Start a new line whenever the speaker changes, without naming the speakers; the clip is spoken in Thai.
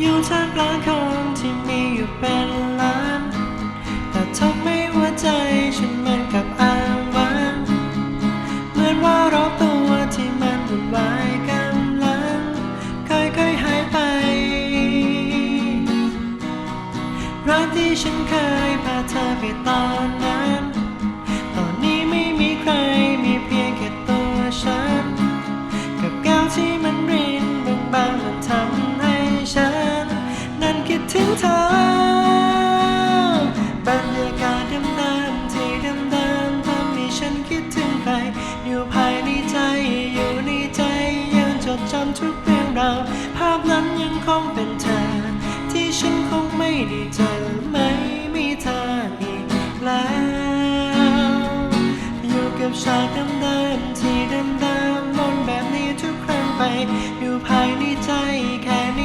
อยู่ท่ามกลางคนที่มีอยู่เป็นล้าน แต่ทำให้หัวใจฉันเหมือนกับอ้างว้างเหมือนว่ารอบตัวที่มันวุ่นวายกำลังค่อยๆหายไปรักที่ฉันเคยพาเธอไปตอนนั้น ตอนนี้ไม่มีใครมีเพียงแค่ตัวฉัน กับแก้วที่ ถึงเธอบรรยากาศเดิมๆที่เดิมๆทำให้ฉันคิดถึงใคร อยู่ภายในใจ อยู่ในใจ ยังจดจำทุกเรื่องราว ภาพนั้นยังคงเป็นเธอ ที่ฉันคงไม่ได้เจอไม่มีเธออีกแล้ว อยู่กับฉากเดิมๆที่เดิมๆวนแบบนี้ทุกครั้งไป อยู่ภายในใจแค่ใน